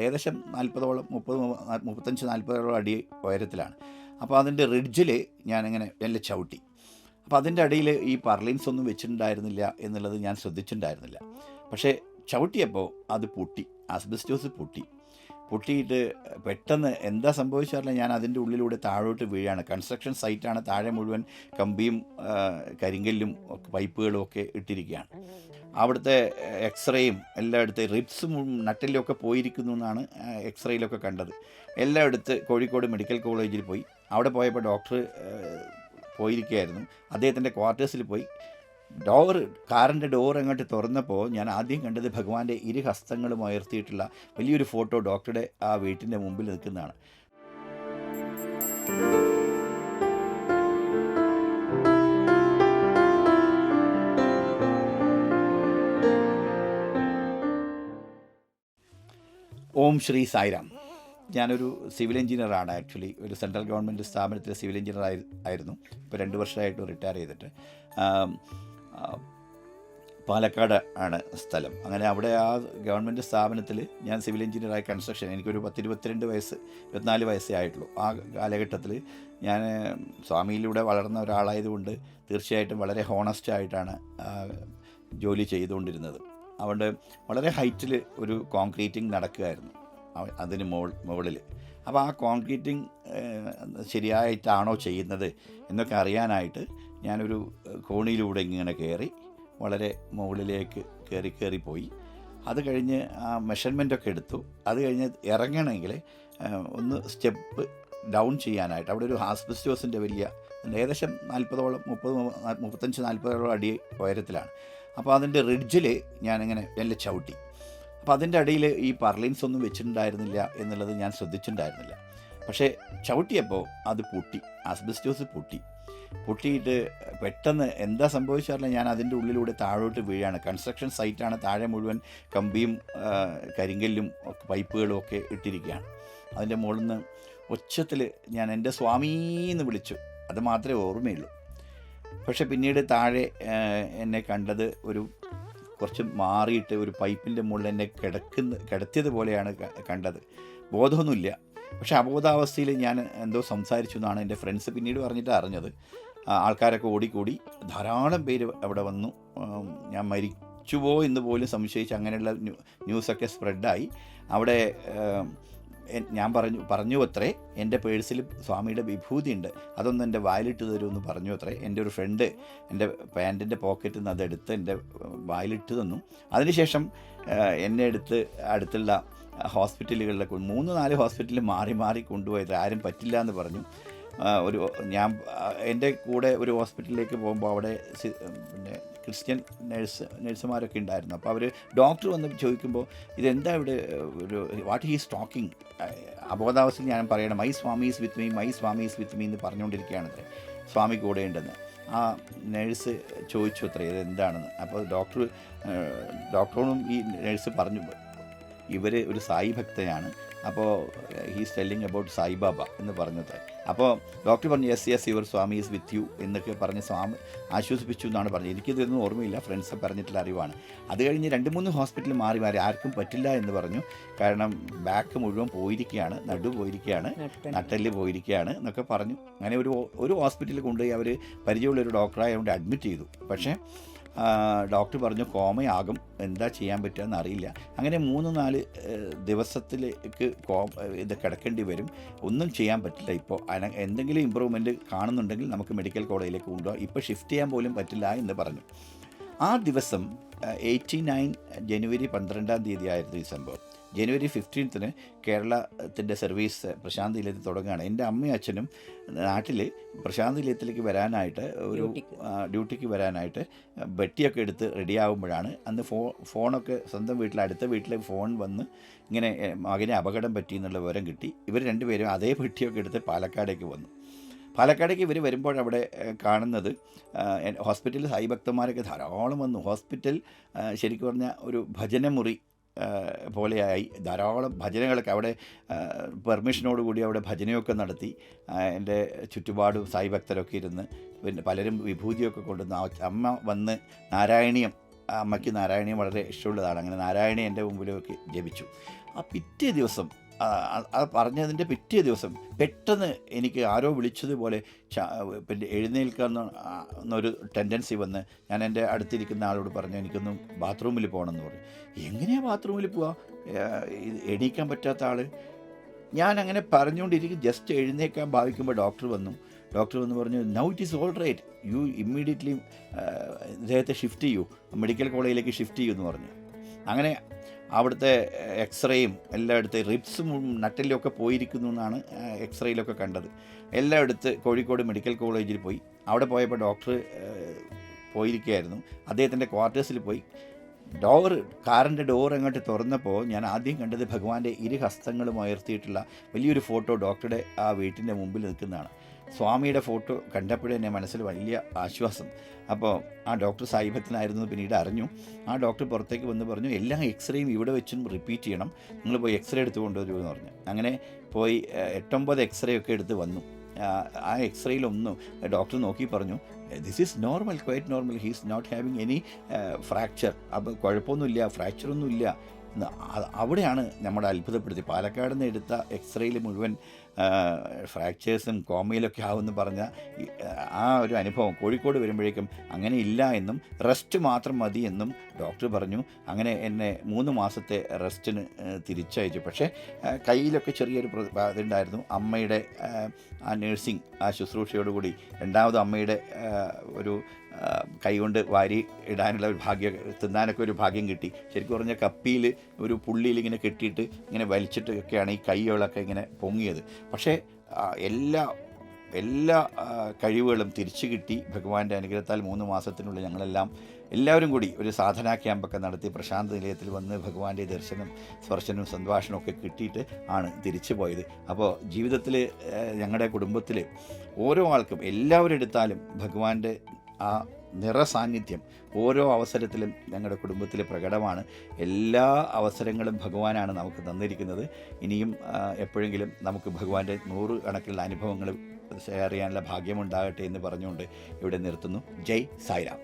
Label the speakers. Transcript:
Speaker 1: ഏകദേശം നാൽപ്പതോളം മുപ്പത് മുപ്പത്തഞ്ച് നാൽപ്പതോളം അടി ഉയരത്തിലാണ്. അപ്പോൾ അതിന്റെ റിഡ്ജിൽ ഞാനിങ്ങനെ നല്ല ചവിട്ടി. അപ്പോൾ അതിന്റെ അടിയിൽ ഈ പർലിൻസ് ഒന്നും വെച്ചിട്ടുണ്ടായിരുന്നില്ല എന്നുള്ളത് ഞാൻ ശ്രദ്ധിച്ചിട്ടുണ്ടായിരുന്നില്ല. പക്ഷേ ചവിട്ടിയപ്പോൾ അത് പൊട്ടി ആസ്ബസ്റ്റോസ് പൊട്ടി. പൊട്ടിയിട്ട് പെട്ടെന്ന് എന്താ സംഭവിച്ചാറില്ല ഞാൻ അതിന്റെ ഉള്ളിലൂടെ താഴോട്ട് വീഴാണ്. കൺസ്ട്രക്ഷൻ സൈറ്റാണ് താഴെ മുഴുവൻ കമ്പിയും കരിങ്കല്ലും പൈപ്പുകളും ഒക്കെ ഇട്ടിരിക്കുകയാണ്. അവിടുത്തെ എക്സ്റേയും എല്ലായിടത്തെ റിബ്സും നട്ടിലൊക്കെ പോയിരിക്കുന്നു എന്നാണ് എക്സ്റേയിലൊക്കെ കണ്ടത്. എല്ലായിടത്ത് കോഴിക്കോട് മെഡിക്കൽ കോളേജിൽ പോയി. അവിടെ പോയപ്പോൾ ഡോക്ടർ പോയിരിക്കുകയായിരുന്നു. അദ്ദേഹത്തിന്റെ ക്വാർട്ടേഴ്സിൽ പോയി. ഡോർ കാറിന്റെ ഡോർ അങ്ങോട്ട് തുറന്നപ്പോൾ ഞാൻ ആദ്യം കണ്ടത് ഭഗവാന്റെ ഇരു ഹസ്തങ്ങളും ഉയർത്തിയിട്ടുള്ള വലിയൊരു ഫോട്ടോ ഡോക്ടറുടെ ആ വീട്ടിന്റെ മുമ്പിൽ നിൽക്കുന്നതാണ്. ഓം ശ്രീ സായിരാം. ഞാനൊരു സിവിൽ എഞ്ചിനീയറാണ്. ആക്ച്വലി ഒരു സെൻട്രൽ ഗവൺമെന്റ് സ്ഥാപനത്തിലെ സിവിൽ എഞ്ചിനീയർ ആയി ആയിരുന്നു. ഇപ്പോൾ രണ്ട് വർഷമായിട്ട് റിട്ടയർ ചെയ്തിട്ട്. പാലക്കാട് ആണ് സ്ഥലം. അങ്ങനെ അവിടെ ആ ഗവൺമെന്റ് സ്ഥാപനത്തിൽ ഞാൻ സിവിൽ എഞ്ചിനീയറായി കൺസ്ട്രക്ഷൻ എനിക്കൊരു പത്തിരുപത്തിരണ്ട് വയസ്സ് ഇരുപത്തിനാല് വയസ്സേ ആയിട്ടുള്ളൂ. ആ കാലഘട്ടത്തിൽ ഞാൻ സ്വാമിയിലൂടെ വളർന്ന ഒരാളായതുകൊണ്ട് തീർച്ചയായിട്ടും വളരെ ഹോണസ്റ്റ് ആയിട്ടാണ് ജോലി ചെയ്തുകൊണ്ടിരുന്നത്. അതുകൊണ്ട് വളരെ ഹൈറ്റിൽ ഒരു കോൺക്രീറ്റിംഗ് നടക്കുകയായിരുന്നു. അതിന് മുകൾ മുകളിൽ അപ്പോൾ ആ കോൺക്രീറ്റിംഗ് ശരിയായിട്ടാണോ ചെയ്യുന്നത് എന്നൊക്കെ അറിയാനായിട്ട് ഞാനൊരു കോണിയിലൂടെ ഇങ്ങനെ കയറി വളരെ മുകളിലേക്ക് കയറി കയറി പോയി. അത് കഴിഞ്ഞ് ആ മെഷർമെന്റൊക്കെ എടുത്തു. അത് കഴിഞ്ഞ് ഇറങ്ങണമെങ്കിൽ ഒന്ന് സ്റ്റെപ്പ് ഡൗൺ ചെയ്യാനായിട്ട്. അവിടെ ഒരു ഹാസ്പിസ്റ്റോസിന്റെ വലിയ ഏകദേശം നാൽപ്പതോളം മുപ്പത് മുപ്പത്തഞ്ച് നാൽപ്പതോളം അടി ഉയരത്തിലാണ്. അപ്പോൾ അതിന്റെ റിഡ്ജിൽ ഞാനിങ്ങനെ എല്ലാം ചവിട്ടി. അപ്പോൾ അതിന്റെ അടിയിൽ ഈ പർലിൻസ് ഒന്നും വെച്ചിട്ടുണ്ടായിരുന്നില്ല എന്നുള്ളത് ഞാൻ ശ്രദ്ധിച്ചിട്ടുണ്ടായിരുന്നില്ല. പക്ഷേ ചവിട്ടിയപ്പോൾ അത് പൊട്ടി ആസ്ബസ്റ്റോസ് പൊട്ടി. പൊട്ടിയിട്ട് പെട്ടെന്ന് എന്താ സംഭവിച്ചാറില്ല ഞാൻ അതിന്റെ ഉള്ളിലൂടെ താഴോട്ട് വീഴാണ്. കൺസ്ട്രക്ഷൻ സൈറ്റാണ് താഴെ മുഴുവൻ കമ്പിയും കരിങ്കല്ലും പൈപ്പുകളും ഒക്കെ ഇട്ടിരിക്കുകയാണ്. അതിന്റെ മുകളിൽ നിന്ന് ഒച്ചത്തിൽ ഞാൻ എന്റെ സ്വാമീന്ന് വിളിച്ചു. അത് മാത്രമേ ഓർമ്മയുള്ളൂ. പക്ഷെ പിന്നീട് താഴെ എന്നെ കണ്ടത് ഒരു കുറച്ച് മാറിയിട്ട് ഒരു പൈപ്പിന്റെ മുകളിൽ എന്നെ കിടക്കുന്ന കിടത്തിയത് പോലെയാണ് കണ്ടത്. ബോധമൊന്നുമില്ല. പക്ഷെ അബോധാവസ്ഥയിൽ ഞാൻ എന്തോ സംസാരിച്ചു എന്നാണ് എന്റെ ഫ്രണ്ട്സ് പിന്നീട് പറഞ്ഞിട്ട് അറിഞ്ഞത്. ആൾക്കാരൊക്കെ ഓടിക്കൂടി ധാരാളം പേര് അവിടെ വന്നു. ഞാൻ മരിച്ചുവോ എന്ന് പോലും സംശയിച്ച് അങ്ങനെയുള്ള ന്യൂ- ന്യൂസൊക്കെ സ്പ്രെഡായി. അവിടെ ഞാൻ പറഞ്ഞു പറഞ്ഞു അത്രേ. എന്റെ പേഴ്സിൽ സ്വാമിയുടെ വിഭൂതി ഉണ്ട് അതൊന്ന് എന്റെ വായിലിട്ട് തരുമെന്ന് പറഞ്ഞു അത്രേ. എന്റെ ഒരു ഫ്രണ്ട് എന്റെ പാന്റിന്റെ പോക്കറ്റിൽ നിന്ന് അതെടുത്ത് എന്റെ വായിലിട്ട് തന്നു. അതിനുശേഷം എന്നെ എടുത്ത് അടുത്തുള്ള ഹോസ്പിറ്റലുകളിലൊക്കെ മൂന്ന് നാല് ഹോസ്പിറ്റലിൽ മാറി മാറി കൊണ്ടുപോയത് ആരും പറ്റില്ല എന്ന് പറഞ്ഞു. ഒരു ഞാൻ എന്റെ കൂടെ ഒരു ഹോസ്പിറ്റലിലേക്ക് പോകുമ്പോൾ അവിടെ പിന്നെ ക്രിസ്ത്യൻ നഴ്സ് നഴ്സുമാരൊക്കെ ഉണ്ടായിരുന്നു. അപ്പോൾ അവർ ഡോക്ടർ വന്ന് ചോദിക്കുമ്പോൾ ഇതെന്താ ഇവിടെ ഒരു വാട്ട് ഹീസ് ടോക്കിംഗ് അബോധാവസ്ഥയിൽ ഞാൻ പറയണം my swami is with me my swami is with me എന്ന് പറഞ്ഞുകൊണ്ടിരിക്കുകയാണത്രേ സ്വാമി കൂടെ ഉണ്ടെന്ന് ആ നേഴ്സ് ചോദിച്ചു അത്രേ ഇതെന്താണെന്ന് അപ്പോൾ ഡോക്ടർ ഡോക്ടറോടും ഈ നേഴ്സ് പറഞ്ഞു ഇവർ ഒരു സായി ഭക്തയാണ്. അപ്പോൾ ഹീസ് ടെല്ലിങ് അബൌട്ട് സായിബാബ എന്ന് പറഞ്ഞത്. അപ്പോൾ ഡോക്ടർ പറഞ്ഞു yes yes your swami is with you എന്നൊക്കെ പറഞ്ഞ് സ്വാമി ആശ്വസിപ്പിച്ചു എന്നാണ് പറഞ്ഞത്. എനിക്കിതൊന്നും ഓർമ്മയില്ല. ഫ്രണ്ട്സ് പറഞ്ഞിട്ടുള്ള അറിവാണ്. അത് കഴിഞ്ഞ് രണ്ട് മൂന്ന് ഹോസ്പിറ്റലിൽ മാറി മാറി. ആർക്കും പറ്റില്ല എന്ന് പറഞ്ഞു. കാരണം ബാക്ക് മുഴുവൻ പോയിരിക്കുകയാണ് നടു പോയിരിക്കുകയാണ് നട്ടൽ. പോയിരിക്കുകയാണ് എന്നൊക്കെ പറഞ്ഞു. അങ്ങനെ ഒരു ഒരു ഹോസ്പിറ്റലിൽ കൊണ്ടുപോയി അവർ പരിചയമുള്ള ഒരു ഡോക്ടറായതുകൊണ്ട് അഡ്മിറ്റ് ചെയ്തു. പക്ഷേ ഡോക്ടർ പറഞ്ഞു കോമയാകും. എന്താ ചെയ്യാൻ പറ്റുക അറിയില്ല. അങ്ങനെ മൂന്ന് നാല് ദിവസത്തിലേക്ക് കോ ഇത് കിടക്കേണ്ടി വരും. ഒന്നും ചെയ്യാൻ പറ്റില്ല ഇപ്പോൾ. എന്തെങ്കിലും ഇമ്പ്രൂവ്മെന്റ് കാണുന്നുണ്ടെങ്കിൽ നമുക്ക് മെഡിക്കൽ കോളേജിലേക്ക് കൊണ്ടുപോകാം. ഇപ്പോൾ ഷിഫ്റ്റ് ചെയ്യാൻ പോലും പറ്റില്ല എന്ന് പറഞ്ഞു. ആ ദിവസം എയ്റ്റി നയൻ ജനുവരി പന്ത്രണ്ടാം തീയതി ആയിരുന്നു ഈ സംഭവം. ജനുവരി ഫിഫ്റ്റീൻത്തിന് കേരളത്തിന്റെ സർവീസ് പ്രശാന്ത് നിലയത്തിൽ തുടങ്ങുകയാണ്. എന്റെ അമ്മയും അച്ഛനും നാട്ടിൽ പ്രശാന്ത് നിലയത്തിലേക്ക് വരാനായിട്ട് ഒരു
Speaker 2: ഡ്യൂട്ടിക്ക്.
Speaker 1: വരാനായിട്ട് ബെട്ടിയൊക്കെ എടുത്ത് റെഡിയാകുമ്പോഴാണ് അന്ന് ഫോ ഫോണൊക്കെ സ്വന്തം വീട്ടിൽ അടുത്ത വീട്ടിലെ ഫോൺ വന്ന് ഇങ്ങനെ മകനെ അപകടം പറ്റി എന്നുള്ള വിവരം കിട്ടി. ഇവർ രണ്ടുപേരും അതേ പെട്ടിയൊക്കെ എടുത്ത് പാലക്കാടേക്ക് വന്നു. പാലക്കാടേക്ക് ഇവർ വരുമ്പോൾ അവിടെ കാണുന്നത് ഹോസ്പിറ്റലിൽ സായി ഭക്തന്മാരൊക്കെ ധാരാളം വന്നു. ഹോസ്പിറ്റൽ ശരിക്കും പറഞ്ഞാൽ ഒരു ഭജനമുറി പോലെയായി ധാരാളം ഭജനകളൊക്കെ അവിടെ പെർമിഷനോടുകൂടി അവിടെ ഭജനയൊക്കെ നടത്തി. എന്റെ ചുറ്റുപാടും സായി ഭക്തരൊക്കെ ഇരുന്ന് പിന്നെ പലരും വിഭൂതിയൊക്കെ കൊണ്ടുവന്ന് അമ്മ വന്ന് നാരായണീയം അമ്മയ്ക്ക് നാരായണീയം വളരെ ഇഷ്ടമുള്ളതാണ്. അങ്ങനെ നാരായണീയം എന്റെ മുമ്പിലൊക്കെ ജപിച്ചു. ആ പിറ്റേ ദിവസം ആ പറഞ്ഞതിന്റെ പിറ്റേ ദിവസം പെട്ടെന്ന് എനിക്ക് ആരോ വിളിച്ചതുപോലെ പിന്നെ എഴുന്നേൽക്കാന്നൊരു ടെൻഡൻസി വന്ന് ഞാൻ എന്റെ അടുത്തിരിക്കുന്ന ആളോട് പറഞ്ഞു എനിക്കൊന്ന് ബാത്റൂമിൽ പോകണമെന്ന് പറഞ്ഞു. എങ്ങനെയാണ് ബാത്റൂമിൽ പോവാ? എണീക്കാൻ പറ്റാത്ത ആൾ ഞാൻ അങ്ങനെ പറഞ്ഞുകൊണ്ടിരിക്കും ജസ്റ്റ് എഴുന്നേക്കാൻ ഭാവിക്കുമ്പോൾ ഡോക്ടർ വന്നു. ഡോക്ടർ വന്ന് പറഞ്ഞു now it is all right. You immediately ഇദ്ദേഹത്തെ ഷിഫ്റ്റ് ചെയ്യൂ. മെഡിക്കൽ കോളേജിലേക്ക് ഷിഫ്റ്റ് ചെയ്യൂ എന്ന് പറഞ്ഞു. അങ്ങനെ അവിടുത്തെ എക്സ്റേയും എല്ലായിടത്തും റിപ്സും നട്ടിലും ഒക്കെ പോയിരിക്കുന്നു എന്നാണ് എക്സ്റേയിലൊക്കെ കണ്ടത്. എല്ലായിടത്ത് കോഴിക്കോട് മെഡിക്കൽ കോളേജിൽ പോയി. അവിടെ പോയപ്പോൾ ഡോക്ടർ പോയിരിക്കുകയായിരുന്നു. അദ്ദേഹത്തിന്റെ ക്വാർട്ടേഴ്സിൽ പോയി. ഡോർ കാറിന്റെ ഡോർ അങ്ങോട്ട് തുറന്നപ്പോൾ ഞാൻ ആദ്യം കണ്ടത് ഭഗവാന്റെ ഇരു ഹസ്തങ്ങളും ഉയർത്തിയിട്ടുള്ള വലിയൊരു ഫോട്ടോ ഡോക്ടറുടെ ആ വീട്ടിന്റെ മുമ്പിൽ നിൽക്കുന്നതാണ്. സ്വാമിയുടെ ഫോട്ടോ കണ്ടപ്പോഴേ എന്റെ മനസ്സിൽ വലിയ ആശ്വാസം. അപ്പോൾ ആ ഡോക്ടർ സാഹിബത്തിനായിരുന്നു പിന്നീട് അറിഞ്ഞു. ആ ഡോക്ടർ പുറത്തേക്ക് വന്ന് പറഞ്ഞു എല്ലാ എക്സ്റേയും ഇവിടെ വെച്ചും റിപ്പീറ്റ് ചെയ്യണം. നിങ്ങൾ പോയി എക്സ്റേ എടുത്ത് കൊണ്ടുവരൂ എന്ന് പറഞ്ഞു. അങ്ങനെ പോയി എട്ടൊമ്പത് എക്സ്റേ ഒക്കെ എടുത്ത് വന്നു. ആ, എക്സ്റേയിലൊന്നും ഡോക്ടർ നോക്കി പറഞ്ഞു this is normal quite normal he's not having any fracture അപ്പോൾ കുഴപ്പമൊന്നുമില്ല ഫ്രാക്ചറൊന്നുമില്ല അവിടെയാണ് നമ്മുടെ അത്ഭുതപ്പെടുത്തി പാലക്കാട് നിന്ന് എടുത്ത എക്സ്റേയിൽ മുഴുവൻ ഫ്രാക്ചേഴ്സും കോമയിലൊക്കെ ആവുമെന്ന് പറഞ്ഞ ആ ഒരു അനുഭവം കോഴിക്കോട് വരുമ്പോഴേക്കും അങ്ങനെ ഇല്ല എന്നും റെസ്റ്റ് മാത്രം മതി എന്നും ഡോക്ടർ പറഞ്ഞു. അങ്ങനെ എന്നെ മൂന്ന് മാസത്തെ റെസ്റ്റിന് തിരിച്ചയച്ചു. പക്ഷേ കയ്യിലൊക്കെ ചെറിയൊരു ഇതുണ്ടായിരുന്നു. അമ്മയുടെ ആ, നേഴ്സിംഗ് ആ ശുശ്രൂഷയോടുകൂടി രണ്ടാമത് അമ്മയുടെ ഒരു കൈകൊണ്ട് വാരി ഇടാനുള്ള ഒരു ഭാഗ്യം തിന്നാനൊക്കെ ഒരു ഭാഗ്യം കിട്ടി. ശരിക്കും പറഞ്ഞാൽ കപ്പിയിൽ ഒരു പുള്ളിയിൽ ഇങ്ങനെ കെട്ടിയിട്ട് ഇങ്ങനെ വലിച്ചിട്ടൊക്കെയാണ് ഈ കൈകളൊക്കെ ഇങ്ങനെ പൊങ്ങിയത്. പക്ഷേ എല്ലാ എല്ലാ കഴിവുകളും തിരിച്ചു കിട്ടി ഭഗവാന്റെ അനുഗ്രഹത്താൽ മൂന്ന് മാസത്തിനുള്ളിൽ ഞങ്ങളെല്ലാം എല്ലാവരും കൂടി ഒരു സാധനാ ക്യാമ്പൊക്കെ നടത്തി പ്രശാന്ത നിലയത്തിൽ വന്ന് ഭഗവാന്റെ ദർശനം സ്പർശനവും സംഭാഷണവും ഒക്കെ കിട്ടിയിട്ട് ആണ് തിരിച്ചു പോയത്. അപ്പോൾ ജീവിതത്തിൽ ഞങ്ങളുടെ കുടുംബത്തിൽ ഓരോ ആൾക്കും എല്ലാവരും എടുത്താലും ഭഗവാന്റെ ആ നിറസാന്നിധ്യം. ഓരോ അവസരത്തിലും ഞങ്ങളുടെ കുടുംബത്തിൽ പ്രകടമാണ്. എല്ലാ അവസരങ്ങളും ഭഗവാനാണ് നമുക്ക് തന്നിരിക്കുന്നത്. ഇനിയും എപ്പോഴെങ്കിലും നമുക്ക് ഭഗവാന്റെ നൂറ് കണക്കിലുള്ള അനുഭവങ്ങൾ ഷെയർ ചെയ്യാനുള്ള ഭാഗ്യമുണ്ടാകട്ടെ എന്ന് പറഞ്ഞുകൊണ്ട് ഇവിടെ നിർത്തുന്നു. ജയ് സായിരാം.